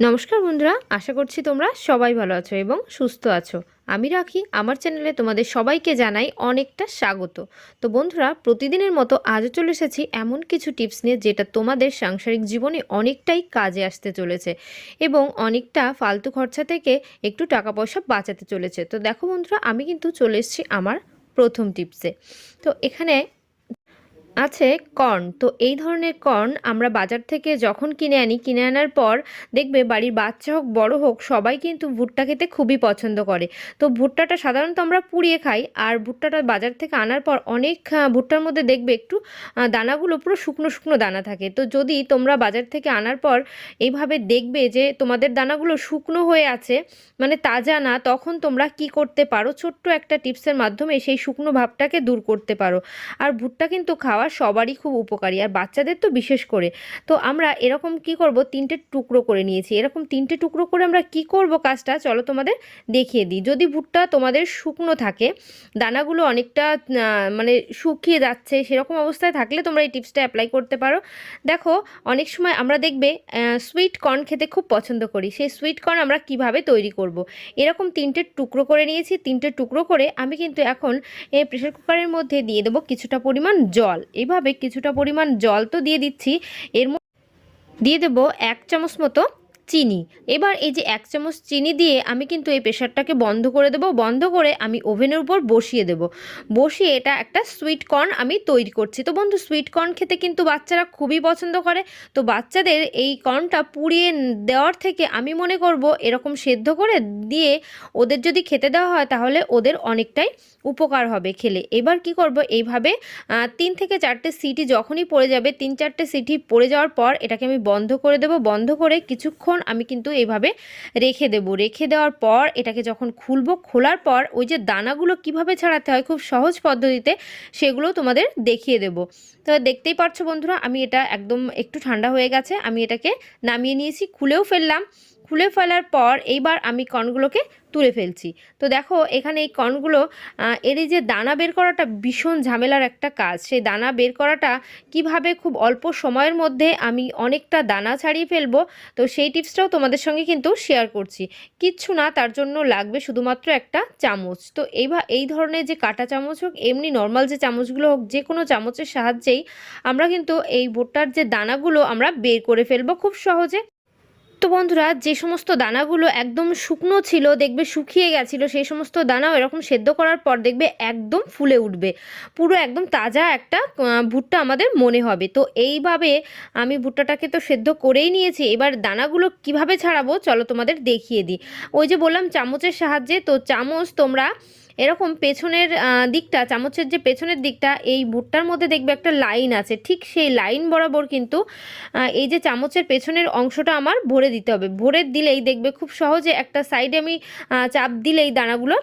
নমস্কার বন্ধুরা, আশা করছি তোমরা সবাই ভালো আছো এবং সুস্থ আছো। আমি রাখি, আমার চ্যানেলে তোমাদের সবাইকে জানাই অনেকটা স্বাগত। তো বন্ধুরা, প্রতিদিনের মতো আজও চলে এসেছি এমন কিছু টিপস নিয়ে যেটা তোমাদের সাংসারিক জীবনে অনেকটাই কাজে আসতে চলেছে এবং অনেকটা ফালতু খরচা থেকে একটু টাকা পয়সা বাঁচাতে চলেছে। তো দেখো বন্ধুরা, আমি কিন্তু চলে এসেছি আমার প্রথম টিপসে। তো এখানে আছে কর্ন। তো এই ধরনের কর্ন আমরা বাজার থেকে যখন কিনে আনি, কিনে আনার পর দেখবে বাড়ির বাচ্চা হোক, বড় হোক, সবাই কিন্তু ভুট্টা খেতে খুবই পছন্দ করে। তো ভুট্টাটা সাধারণত আমরা পুড়িয়ে খাই আর ভুট্টাটা বাজার থেকে আনার পর অনেক ভুট্টার মধ্যে দেখবে একটু দানাগুলো পুরো শুকনো শুকনো দানা থাকে। তো যদি তোমরা বাজার থেকে আনার পর এইভাবে দেখবে যে তোমাদের দানাগুলো শুকনো হয়ে আছে মানে তাজা না, তখন তোমরা কি করতে পারো? ছোট্ট একটা টিপসের মাধ্যমে সেই শুকনো ভাবটাকে দূর করতে পারো। আর ভুট্টা কিন্তু খাওয়া সবারই খুব উপকারী, আর বাচ্চাদের তো বিশেষ করে। তো আমরা এরকম কি করব? তিনটে টুকরো করে নিয়েছি। এরকম তিনটে টুকরো করে আমরা কি করব কাজটা? চলো তোমাদের দেখিয়ে দিই। যদি ভুট্টা তোমাদের শুকনো থাকে, দানাগুলো অনেকটা মানে শুকিয়ে যাচ্ছে, সেরকম অবস্থায় থাকলে তোমরা এই টিপসটা অ্যাপ্লাই করতে পারো। দেখো, অনেক সময় আমরা দেখবে সুইট কর্ন খেতে খুব পছন্দ করি। সেই সুইট কর্ন আমরা কীভাবে তৈরি করব। এরকম তিনটে টুকরো করে নিয়েছি। তিনটে টুকরো করে আমি কিন্তু এখন এই প্রেশার কুকারের মধ্যে দিয়ে দেবো কিছুটা পরিমাণ জল। এইভাবে কিছুটা পরিমাণ জল তো দিয়ে দিচ্ছি। এর দিয়ে দেবো এক চামচ মতো চিনি। এবার এই যে এক চামচ চিনি দিয়ে আমি কিন্তু এই প্রেশারটাকে বন্ধ করে দেবো। বন্ধ করে আমি ওভেনের উপর বসিয়ে দেবো। বসিয়ে এটা একটা সুইট কর্ন আমি তৈরি করছি। তো বন্ধু সুইট কর্ন খেতে কিন্তু বাচ্চারা খুবই পছন্দ করে। তো বাচ্চাদের এই কর্নটা পুড়িয়ে দেওয়ার থেকে আমি মনে করব এরকম সেদ্ধ করে দিয়ে ওদের যদি খেতে দেওয়া হয় তাহলে ওদের অনেকটাই উপকার হবে খেলে। এবার কি করব? এইভাবে তিন থেকে চারটে সিটি যখনই পড়ে যাবে, তিন চারটে সিটি পড়ে যাওয়ার পর এটাকে আমি বন্ধ করে দেব। বন্ধ করে কিছুক্ষণ আমি কিন্তু এইভাবে রেখে দেব। রেখে দেওয়ার পর এটাকে যখন খুলব, খোলার পর ওই যে দানাগুলো কীভাবে ছাড়াতে হয় খুব সহজ পদ্ধতিতে সেগুলো তোমাদের দেখিয়ে দেব। তো দেখতেই পারছ বন্ধুরা, আমি এটা একদম একটু ঠান্ডা হয়ে গেছে, আমি এটাকে নামিয়ে নিয়েছি, খুলেও ফেললাম। খুলে ফেলার পর এইবার আমি কর্নগুলোকে তুলে ফেলছি। তো দেখো, এখানে এই কর্নগুলো এর এই যে দানা বের করাটা ভীষণ ঝামেলার একটা কাজ। সেই দানা বের করাটা কীভাবে খুব অল্প সময়ের মধ্যে আমি অনেকটা দানা ছাড়িয়ে ফেলব, তো সেই টিপসটাও তোমাদের সঙ্গে কিন্তু শেয়ার করছি। কিচ্ছু না, তার জন্য লাগবে শুধুমাত্র একটা চামচ। তো এইভা, এই ধরনের যে কাটা চামচ হোক, এমনি নর্মাল যে চামচগুলো হোক, যে কোনো চামচের সাহায্যেই আমরা কিন্তু এই ভুট্টার যে দানাগুলো আমরা বের করে ফেলব খুব সহজে। তো বন্ধুরা, যে সমস্ত দানাগুলো একদম শুকনো ছিল, দেখবে শুকিয়ে গেছিল, সেই সমস্ত দানাও এরকম সেদ্ধ করার পর দেখবে একদম ফুলে উঠবে। পুরো একদম তাজা একটা ভুট্টা আমাদের মনে হবে। তো এইভাবে আমি ভুট্টাটাকে তো সেদ্ধ করেই নিয়েছি। এবার দানাগুলো কীভাবে ছাড়াবো, চলো তোমাদের দেখিয়ে দিই। ওই যে বললাম, চামচের সাহায্যে, তো চামচ তোমরা এরকম পেছনের দিকটা, চামচের যে পেছনের দিকটা, এই ভুট্টার মধ্যে দেখবে একটা লাইন আছে। ঠিক সেই লাইন বরাবর কিন্তু এই যে চামচের পেছনের অংশটা আমার ভরে দিতে হবে। ভরে দিলেই দেখবে খুব সহজে একটা সাইডে আমি চাপ দিলেই দানাগুলো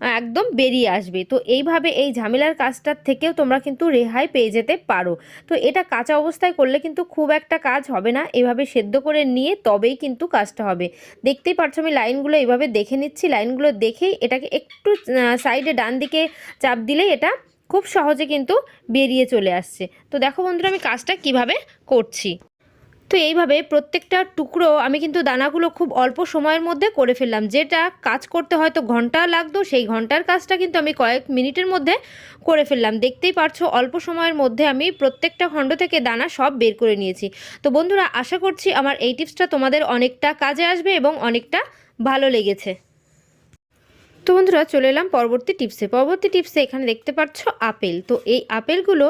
একদম বেরিয়ে আসবে। তো এইভাবে এই ঝামেলার কাজটার থেকেও তোমরা কিন্তু রেহাই পেয়ে যেতে পারো। তো এটা কাঁচা অবস্থায় করলে কিন্তু খুব একটা কাজ হবে না। এভাবে সেদ্ধ করে নিয়ে তবেই কিন্তু কাজটা হবে। দেখতেই পারছ আমি লাইনগুলো এইভাবে দেখে নিচ্ছি। লাইনগুলো দেখেই এটাকে একটু সাইডে ডান দিকে চাপ দিলেই এটা খুব সহজে কিন্তু বেরিয়ে চলে আসছে। তো দেখো বন্ধুরা আমি কাজটা কীভাবে করছি। তো এইভাবে প্রত্যেকটা টুকরো আমি কিন্তু দানাগুলো খুব অল্প সময়ের মধ্যে করে ফেললাম। যেটা কাজ করতে হয়তো ঘণ্টা লাগতো, সেই ঘণ্টার কাজটা কিন্তু আমি কয়েক মিনিটের মধ্যে করে ফেললাম। দেখতেই পারছ, অল্প সময়ের মধ্যে আমি প্রত্যেকটা খণ্ড থেকে দানা সব বের করে নিয়েছি। তো বন্ধুরা, আশা করছি আমার এই টিপসটা তোমাদের অনেকটা কাজে আসবে এবং অনেকটা ভালো লেগেছে। তো বন্ধুরা চলে এলাম পরবর্তী টিপসে। পরবর্তী টিপসে এখানে দেখতে পাচ্ছ আপেল। তো এই আপেলগুলো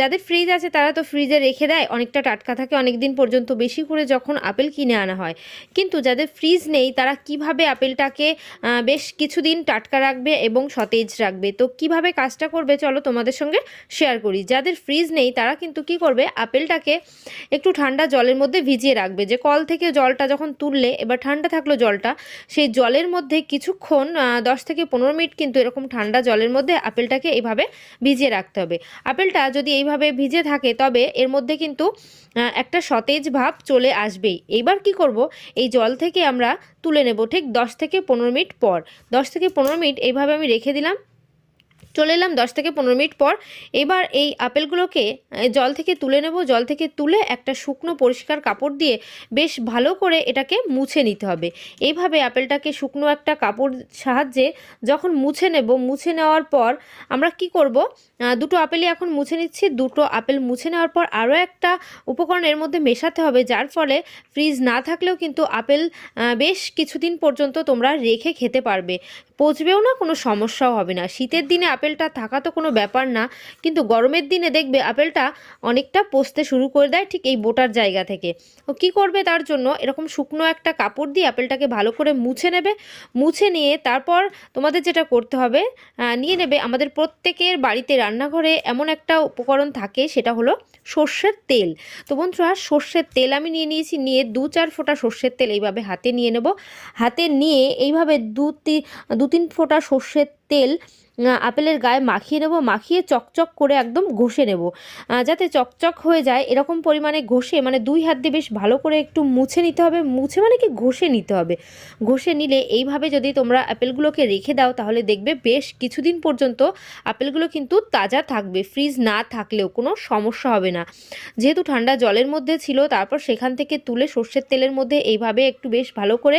যাদের ফ্রিজ আছে তারা তো ফ্রিজে রেখে দেয়, অনেকটা টাটকা থাকে অনেক দিন পর্যন্ত বেশি করে যখন আপেল কিনে আনা হয়। কিন্তু যাদের ফ্রিজ নেই, তারা কীভাবে আপেলটাকে বেশ কিছুদিন টাটকা রাখবে এবং সতেজ রাখবে? তো কীভাবে কাজটা করবে চলো তোমাদের সঙ্গে শেয়ার করি। যাদের ফ্রিজ নেই, তারা কিন্তু কি করবে, আপেলটাকে একটু ঠান্ডা জলের মধ্যে ভিজিয়ে রাখবে। যে কল থেকে জলটা যখন তুললে, এবার ঠান্ডা থাকল জলটা, সেই জলের মধ্যে কিছুক্ষণ দশ থেকে পনেরো মিনিট কিন্তু এরকম ঠান্ডা জলের মধ্যে আপেলটাকে এইভাবে ভিজিয়ে রাখতে হবে। আপেলটা যদি এইভাবে ভিজে থাকে, তবে এর মধ্যে কিন্তু একটা সতেজ ভাব চলে আসবেই। এইবার কি করব? এই জল থেকে আমরা তুলে নেব ঠিক দশ থেকে পনেরো মিনিট পর। দশ থেকে পনেরো মিনিট এইভাবে আমি রেখে দিলাম। চলে এলাম দশ থেকে পনেরো মিনিট পর। এবার এই আপেলগুলোকে জল থেকে তুলে নেব। জল থেকে তুলে একটা শুকনো পরিষ্কার কাপড় দিয়ে বেশ ভালো করে এটাকে মুছে নিতে হবে। এইভাবে আপেলটাকে শুকনো একটা কাপড় সাহায্যে যখন মুছে নেব, মুছে নেওয়ার পর আমরা কি করব? দুটো আপেলই এখন মুছে নিচ্ছি। দুটো আপেল মুছে নেওয়ার পর আরও একটা উপকরণ এর মধ্যে মেশাতে হবে, যার ফলে ফ্রিজ না থাকলেও কিন্তু আপেল বেশ কিছুদিন পর্যন্ত তোমরা রেখে খেতে পারবে। পচবেও না, কোনো সমস্যাও হবে না। শীতের দিনে আপেলটা থাকা তো কোনো ব্যাপার না, কিন্তু গরমের দিনে দেখবে আপেলটা অনেকটা পচতে শুরু করে দেয় ঠিক এই বোটার জায়গা থেকে। তো কী করবে তার জন্য এরকম শুকনো একটা কাপড় দিয়ে আপেলটাকে ভালো করে মুছে নেবে, মুছে নিয়ে তারপর তোমাদের যেটা করতে হবে নিয়ে নেবে আমাদের প্রত্যেকের বাড়িতে রান্নাঘরে এমন একটা উপকরণ থাকে, সেটা হলো সর্ষের তেল। তো বন্ধুরা, সর্ষের তেল আমি নিয়ে নিয়েছি, নিয়ে দু চার ফোঁটা সর্ষের তেল এইভাবে হাতে নিয়ে নেব। হাতে নিয়ে এইভাবে দু দু তিন ফোঁটা সর্ষের তেল আপেলের গায়ে মাখিয়ে নেব, মাখিয়ে চকচক করে একদম ঘষে নেব। যাতে চকচক হয়ে যায়, এরকম পরিমাণে ঘষে মানে দুই হাত দিয়ে বেশ ভালো করে একটু মুছে নিতে হবে। মুছে মানে কি? ঘষে নিতে হবে। ঘষে নিলে এইভাবে যদি তোমরা আপেলগুলোকে রেখে দাও, তাহলে দেখবে বেশ কিছুদিন পর্যন্ত আপেলগুলো কিন্তু তাজা থাকবে, ফ্রিজ না থাকলেও কোনো সমস্যা হবে না। যেহেতু ঠান্ডা জলের মধ্যে ছিল, তারপর সেখান থেকে তুলে সর্ষের তেলের মধ্যে এইভাবে একটু বেশ ভালো করে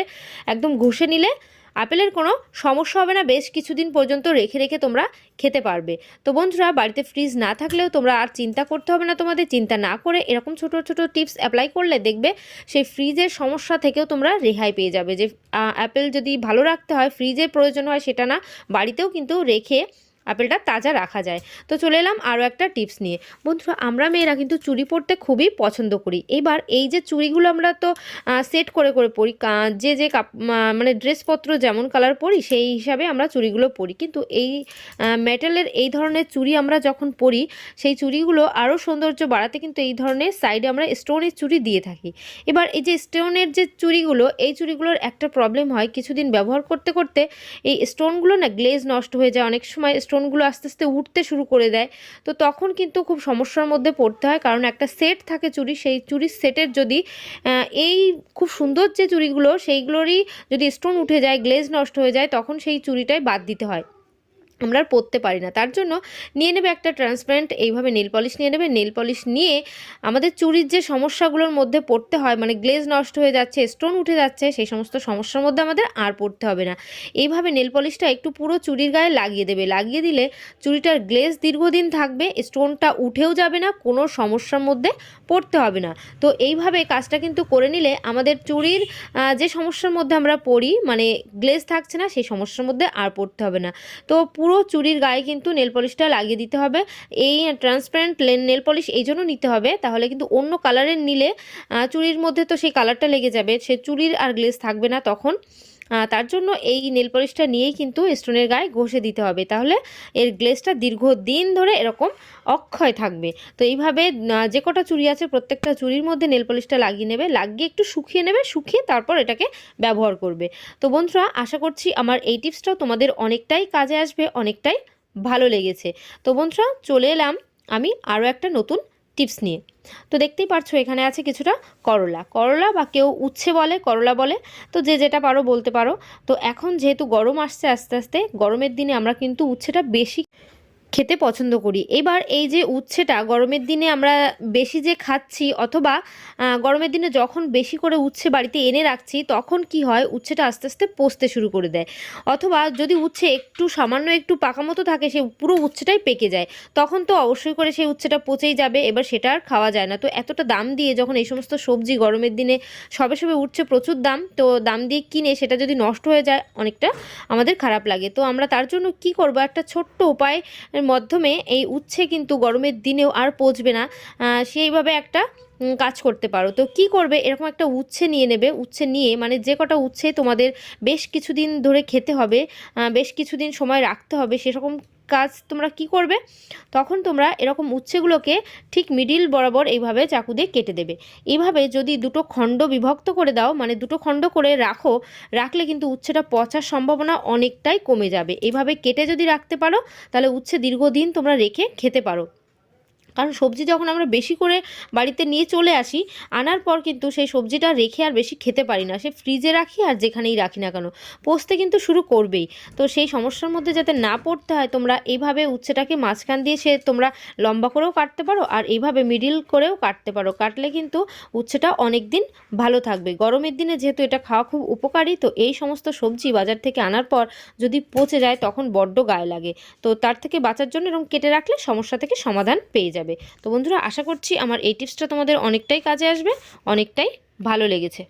একদম ঘষে নিলে আপেলের কোনো সমস্যা হবে না, বেশ কিছুদিন পর্যন্ত রেখে রেখে তোমরা খেতে পারবে। তো বন্ধুরা, বাড়িতে ফ্রিজ না থাকলেও তোমরা আর চিন্তা করতে হবে না, তোমাদের চিন্তা না করে এরকম ছোট ছোট টিপস অ্যাপ্লাই করলে দেখবে সেই ফ্রিজের সমস্যা থেকেও তোমরা রেহাই পেয়ে যাবে। যে অ্যাপেল যদি ভালো রাখতে হয় ফ্রিজের প্রয়োজন হয় সেটা না, বাড়িতেও কিন্তু রেখে আপেলটা তাজা রাখা যায়। তো চলে এলাম আরও একটা টিপস নিয়ে। বন্ধুরা, আমরা মেয়েরা কিন্তু চুড়ি পরতে খুবই পছন্দ করি। এবার এই যে চুড়িগুলো আমরা তো সেট করে করে পরি যে যে কাপ মানে ড্রেসপত্র যেমন কালার পরি, সেই হিসাবে আমরা চুড়িগুলো পরি। কিন্তু এই মেটালের এই ধরনের চুড়ি আমরা যখন পরি, সেই চুড়িগুলো আরও সৌন্দর্য বাড়াতে কিন্তু এই ধরনের সাইডে আমরা স্টোনের চুড়ি দিয়ে থাকি। এবার এই যে স্টোনের যে চুড়িগুলো, এই চুড়িগুলোর একটা প্রবলেম হয়। কিছুদিন ব্যবহার করতে করতে এই স্টোনগুলো না গ্লেজ নষ্ট হয়ে যায়। অনেক সময় স্টোনগুলো আস্তে আস্তে উঠতে শুরু করে দেয়। তো তখন কিন্তু খুব সমস্যার মধ্যে পড়তে হয়, কারণ একটা সেট থাকে চুরি সেই চুরির সেটের যদি এই খুব সুন্দর যে চুরিগুলো, সেইগুলোরই যদি স্টোন উঠে যায়, গ্লেজ নষ্ট হয়ে যায়, তখন সেই চুরিটাই বাদ দিতে হয়। আমরা আর পরতে পারি না। তার জন্য নিয়ে নেবে একটা ট্রান্সপারেন্ট এইভাবে নেল পলিশ নিয়ে নেবে। নেল পলিশ নিয়ে আমাদের চুরির যে সমস্যাগুলোর মধ্যে পড়তে হয় মানে গ্লেজ নষ্ট হয়ে যাচ্ছে স্টোন উঠে যাচ্ছে, সেই সমস্ত সমস্যার মধ্যে আমাদের আর পড়তে হবে না। এইভাবে নেল পলিশটা একটু পুরো চুরির গায়ে লাগিয়ে দেবে। লাগিয়ে দিলে চুরিটার গ্লেজ দীর্ঘদিন থাকবে স্টোনটা উঠেও যাবে না, কোনো সমস্যার মধ্যে পড়তে হবে না। তো এইভাবে কাজটা কিন্তু করে নিলে আমাদের চুরির যে সমস্যার মধ্যে আমরা পড়ি মানে গ্লেজ থাকছে না, সেই সমস্যার মধ্যে আর পড়তে হবে না। তো পুরো চুরির গায়ে কিন্তু নেল পলিশটা লাগিয়ে দিতে হবে। এই ট্রান্সপারেন্ট নেল পলিশ এই জন্য নিতে হবে। তাহলে কিন্তু অন্য কালারের নিলে চুরির মধ্যে তো সেই কালারটা লেগে যাবে। সে চুরির আর গ্লেস থাকবে না তখন। তার জন্য এই নেল পলিশটা নিয়েই কিন্তু স্টোনের গায়ে ঘষে দিতে হবে। তাহলে এর গ্লেজটা দীর্ঘদিন ধরে এরকম অক্ষয় থাকবে। তো এইভাবে যে কটা চুড়ি আছে, প্রত্যেকটা চুড়ির মধ্যে নেল পলিশটা লাগিয়ে নেবে, লাগিয়ে একটু শুকিয়ে নেবে, শুকিয়ে তারপর এটাকে ব্যবহার করবে। তো বন্ধুরা, আশা করছি আমার এই টিপসটাও তোমাদের অনেকটাই কাজে আসবে, অনেকটাই ভালো লেগেছে। তো বন্ধুরা, চলে এলাম আমি আরও একটা নতুন টিপস নিয়ে। তো দেখতেই পারছ এখানে আছে কিছুটা করলা। করলা বা কেউ উচ্ছে বলে, করলা বলে, তো যে যেটা পারো বলতে পারো। তো এখন যেহেতু গরম আসছে আস্তে আস্তে, গরমের দিনে আমরা কিন্তু উচ্ছেটা বেশি খেতে পছন্দ করি। এবার এই যে উচ্ছেটা, গরমের দিনে আমরা বেশি যে খাচ্ছি অথবা গরমের দিনে যখন বেশি করে উচ্ছে বাড়িতে এনে রাখছি, তখন কি হয়? উচ্ছেটা আস্তে আস্তে পচতে শুরু করে দেয়। অথবা যদি উচ্ছে একটু সামান্য একটু পাকা মতো থাকে, সে পুরো উচ্ছেটাই পেকে যায়। তখন তো অবশ্যই করে সেই উচ্ছেটা পচেই যাবে, এবার সেটা আর খাওয়া যায় না। তো এতটা দাম দিয়ে যখন এই সমস্ত সবজি গরমের দিনে সবে সবে উঠছে প্রচুর দাম, তো দাম দিয়ে কিনে সেটা যদি নষ্ট হয়ে যায়, অনেকটা আমাদের খারাপ লাগে। তো আমরা তার জন্য কি করব? একটা ছোট্ট উপায় মাধ্যমে এই উচ্ছে কিন্তু গরমের দিনেও আর পচবে না। সেইভাবে একটা কাজ করতে পারো। তো কি করবে? এরকম একটা উচ্ছে নিয়ে নেবে। উচ্ছে নিয়ে মানে যে কটা উচ্ছে তোমাদের বেশ কিছুদিন ধরে খেতে হবে বেশ কিছুদিন সময় রাখতে হবে, সেরকম কাজ তোমরা কি করবে? তখন তোমরা এরকম উচ্ছেগুলোকে ঠিক মিডিল বরাবর এইভাবে চাকু দিয়ে কেটে দেবে। এইভাবে যদি দুটো খণ্ড বিভক্ত করে দাও মানে দুটো খণ্ড করে রাখো, রাখলে কিন্তু উচ্ছেটা পচার সম্ভাবনা অনেকটাই কমে যাবে। এইভাবে কেটে যদি রাখতে পারো, তাহলে উচ্ছে দীর্ঘদিন তোমরা রেখে খেতে পারো। কারণ সবজি যখন আমরা বেশি করে বাড়িতে নিয়ে চলে আসি, আনার পর কিন্তু সেই সবজিটা রেখে আর বেশি খেতে পারি না। সে ফ্রিজে রাখি আর যেখানেই রাখি না কেন পচতে কিন্তু শুরু করবেই। তো সেই সমস্যার মধ্যে যাতে না পড়তে হয়, তোমরা এইভাবে উচ্ছেটাকে মাঝখান দিয়ে সে তোমরা লম্বা করেও কাটতে পারো আর এইভাবে মিডিল করেও কাটতে পারো। কাটলে কিন্তু উচ্ছেটা অনেক দিন ভালো থাকবে। গরমের দিনে যেহেতু এটা খাওয়া খুব উপকারী, তো এই সমস্ত সবজি বাজার থেকে আনার পর যদি পচে যায় তখন বড্ড গায়ে লাগে। তো তার থেকে বাঁচার জন্য এরকম কেটে রাখলে সমস্যা থেকে সমাধান পেয়ে যাবে। তো বন্ধুরা, আশা করছি আমার এই টিপসটা তোমাদের অনেকটাই কাজে আসবে, অনেকটাই ভালো লেগেছে।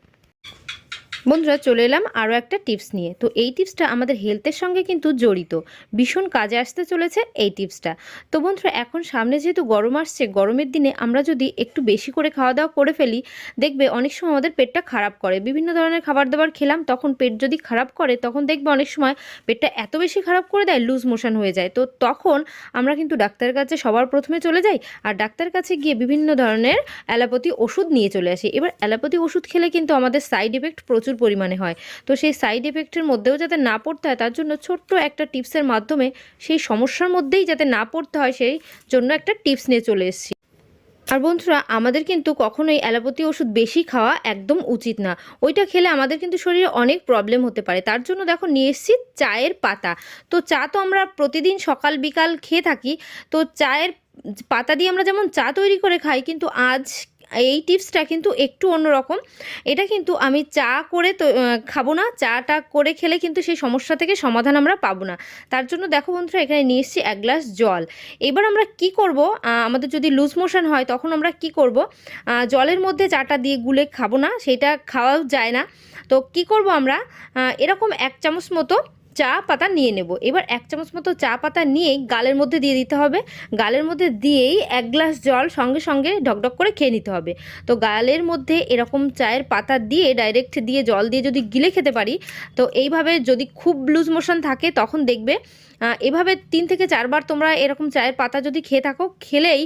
বন্ধুরা, চলে এলাম আরও একটা টিপস নিয়ে। তো এই টিপসটা আমাদের হেলথের সঙ্গে কিন্তু জড়িত। ভীষণ কাজে আসতে চলেছে এই টিপসটা তো বন্ধুরা, এখন সামনে যেহেতু গরম আসছে, গরমের দিনে আমরা যদি একটু বেশি করে খাওয়া দাওয়া করে ফেলি, দেখবে অনেক সময় আমাদের পেটটা খারাপ করে। বিভিন্ন ধরনের খাবার দাবার খেলাম, তখন পেট যদি খারাপ করে, তখন দেখবে অনেক সময় পেটটা এত বেশি খারাপ করে দেয় লুজ মোশন হয়ে যায়। তো তখন আমরা কিন্তু ডাক্তারের কাছে সবার প্রথমে চলে যাই আর ডাক্তারের কাছে গিয়ে বিভিন্ন ধরনের অ্যালোপ্যাথি ওষুধ নিয়ে চলে আসি। এবার অ্যালোপ্যাথি ওষুধ খেলে কিন্তু আমাদের সাইড এফেক্ট প্রচুর পরিমাণে হয়। তো সেই সাইড এফেক্টের মধ্যেও যাতে না পড়তে হয়, তার জন্য ছোট্ট একটা টিপসের মাধ্যমে সেই সমস্যার মধ্যেই যাতে না পড়তে হয়, সেই জন্য একটা টিপস নিয়ে চলে এসেছি। আর বন্ধুরা, আমাদের কিন্তু কখনোই অ্যালোপ্যাথি ওষুধ বেশি খাওয়া একদম উচিত না। ওইটা খেলে আমাদের কিন্তু শরীরে অনেক প্রবলেম হতে পারে। তার জন্য দেখো, নিয়ে এসেছি চায়ের পাতা। তো চা তো আমরা প্রতিদিন সকাল, বিকাল খেয়ে থাকি। তো চায়ের পাতা দিয়ে আমরা যেমন চা তৈরি করে খাই, কিন্তু আজ এই টিপসটা কিন্তু একটু অন্যরকম। এটা কিন্তু আমি চা করে তো খাব না, চাটা করে খেলে কিন্তু সেই সমস্যা থেকে সমাধান আমরা পাবো না। তার জন্য দেখো বন্ধুরা, এখানে নিয়ে এসেছি এক গ্লাস জল। এবার আমরা কি করব? আমাদের যদি লুজ মোশন হয় তখন আমরা কি করব? জলের মধ্যে চাটা দিয়ে গুলে খাব না, সেটা খাওয়াও যায় না। তো কি করব আমরা? এরকম এক চামচ মতো চা পাতা নিয়ে নেব। এবার এক চামচ মতো চা পাতা নিয়েই গালের মধ্যে দিয়ে দিতে হবে। গালের মধ্যে দিয়েই এক গ্লাস জল সঙ্গে সঙ্গে ঢকঢক করে খেয়ে নিতে হবে। তো গালের মধ্যে এরকম চায়ের পাতা দিয়ে ডাইরেক্ট দিয়ে জল দিয়ে যদি গিলে খেতে পারি, তো এইভাবে যদি খুব লুজ মোশন থাকে তখন দেখবে এভাবে তিন থেকে চারবার তোমরা এরকম চায়ের পাতা যদি খেয়ে থাকো, খেলেই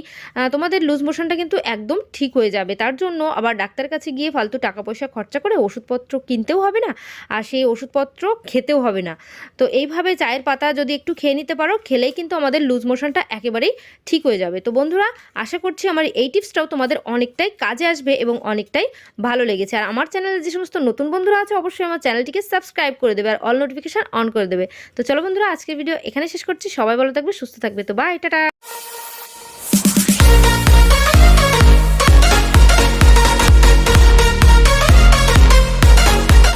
তোমাদের লুজ মোশনটা কিন্তু একদম ঠিক হয়ে যাবে। তার জন্য আবার ডাক্তার কাছে গিয়ে ফালতু টাকা পয়সা খরচা করে ওষুধপত্র কিনতেও হবে না, আর সেই ওষুধপত্র খেতেও হবে না। তো এইভাবে চায়ের পাতা যদি একটু খেয়ে নিতে পারো, খেলেই কিন্তু আমাদের লুজ মোশনটা একেবারেই ঠিক হয়ে যাবে। তো বন্ধুরা, আশা করছি আমার এই টিপসটাও তোমাদের অনেকটাই কাজে আসবে এবং অনেকটাই ভালো লেগেছে। আর আমার চ্যানেলে যে সমস্ত নতুন বন্ধুরা আছে, অবশ্যই আমার চ্যানেলটিকে সাবস্ক্রাইব করে দেবে আর অল নোটিফিকেশান অন করে দেবে। তো চলো বন্ধুরা, আজকের ভিডিও এখানে শেষ করছি। সবাই ভালো থাকবে সুস্থ থাকবে। তো বাই টাটা!